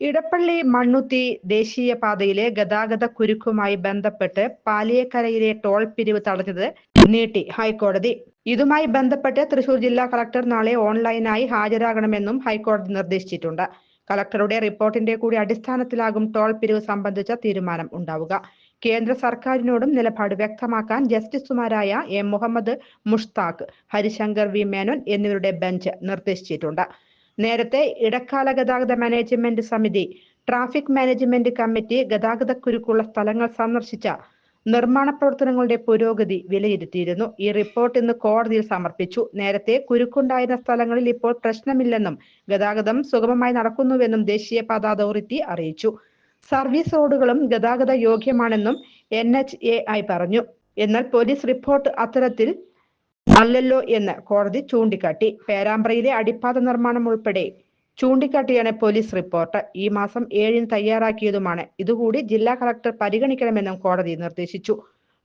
ഇടപ്പള്ളി മണ്ണുത്തി ദേശീയപാതയിലെ ഗതാഗത കുരുക്കുമായി ബന്ധപ്പെട്ട് പാലിയക്കരയിലെ ടോൾ പിരിവ് തടഞ്ഞത് നീട്ടി ഹൈക്കോടതി. ഇതുമായി ബന്ധപ്പെട്ട് തൃശൂർ ജില്ലാ കളക്ടർ നാളെ ഓൺലൈനായി ഹാജരാകണമെന്നും ഹൈക്കോടതി നിർദ്ദേശിച്ചിട്ടുണ്ട്. കളക്ടറുടെ റിപ്പോർട്ടിന്റെ കൂടി അടിസ്ഥാനത്തിലാകും ടോൾ പിരിവ് സംബന്ധിച്ച തീരുമാനം ഉണ്ടാവുക. കേന്ദ്ര സർക്കാരിനോടും നിലപാട് വ്യക്തമാക്കാൻ ജസ്റ്റിസുമാരായ എം. മുഹമ്മദ് മുഷ്താഖ് ഹരിശങ്കർ വി. മേനോൻ എന്നിവരുടെ ബെഞ്ച് നിർദ്ദേശിച്ചിട്ടുണ്ട്. നേരത്തെ ഇടക്കാല ഗതാഗത മാനേജ്മെന്റ് സമിതി ട്രാഫിക് മാനേജ്മെന്റ് കമ്മിറ്റി ഗതാഗത ഗതാഗതക്കുരുക്കുള്ള സ്ഥലങ്ങൾ സന്ദർശിച്ച നിർമ്മാണ പ്രവർത്തനങ്ങളുടെ പുരോഗതി വിലയിരുത്തിയിരുന്നു. ഈ റിപ്പോർട്ട് ഇന്ന് കോടതിയിൽ സമർപ്പിച്ചു. നേരത്തെ കുരുക്കുണ്ടായിരുന്ന സ്ഥലങ്ങളിൽ ഇപ്പോൾ പ്രശ്നമില്ലെന്നും ഗതാഗതം സുഗമമായി നടക്കുന്നുവെന്നും ദേശീയപാത അതോറിറ്റി അറിയിച്ചു. സർവീസ് റോഡുകളും ഗതാഗത യോഗ്യമാണെന്നും എൻ പറഞ്ഞു. എന്നാൽ പോലീസ് റിപ്പോർട്ട് അത്തരത്തിൽ അല്ലല്ലോ എന്ന് കോടതി ചൂണ്ടിക്കാട്ടി. പേരാമ്പ്രയിലെ അടിപ്പാത നിർമ്മാണം ഉൾപ്പെടെ ചൂണ്ടിക്കാട്ടിയാണ് പോലീസ് റിപ്പോർട്ട്. ഈ മാസം ഏഴിന് തയ്യാറാക്കിയതുമാണ്. ഇതുകൂടി ജില്ലാ കളക്ടർ പരിഗണിക്കണമെന്നും കോടതി നിർദ്ദേശിച്ചു.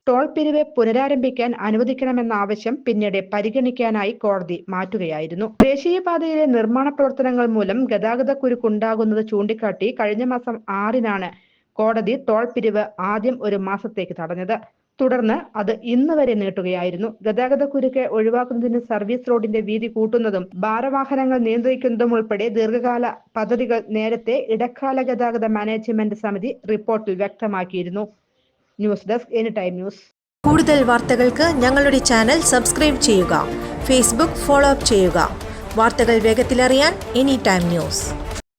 ടോൾ പിരിവ് പുനരാരംഭിക്കാൻ അനുവദിക്കണമെന്ന ആവശ്യം പിന്നീട് പരിഗണിക്കാനായി കോടതി മാറ്റുകയായിരുന്നു. ദേശീയപാതയിലെ നിർമ്മാണ പ്രവർത്തനങ്ങൾ മൂലം ഗതാഗത കുരുക്കുണ്ടാകുന്നത് ചൂണ്ടിക്കാട്ടി കഴിഞ്ഞ മാസം ആറിനാണ് കോടതി ടോൾ പിരിവ് ആദ്യം ഒരു മാസത്തേക്ക് തടഞ്ഞത്. തുടർന്ന് അത് ഇന്ന് വരെ നീട്ടുകയായിരുന്നു. ഗതാഗത കുരുക്ക് ഒഴിവാക്കുന്നതിന് സർവീസ് റോഡിന്റെ വീതി കൂട്ടുന്നതും ഭാരവാഹനങ്ങൾ നിയന്ത്രിക്കുന്നതും ഉൾപ്പെടെ ദീർഘകാല പദ്ധതികൾ നേരത്തെ ഇടക്കാല ഗതാഗത മാനേജ്മെന്റ് സമിതി റിപ്പോർട്ടിൽ വ്യക്തമാക്കിയിരുന്നു. News desk any time news. കൂടുതൽ വാർത്തകൾക്ക് ഞങ്ങളുടെ ചാനൽ സബ്സ്ക്രൈബ് ചെയ്യുക. ഫേസ്ബുക്ക് ഫോളോ അപ്പ് ചെയ്യുക. വാർത്തകൾ വേഗത്തിലറിയാൻ എനി ടൈം ന്യൂസ്.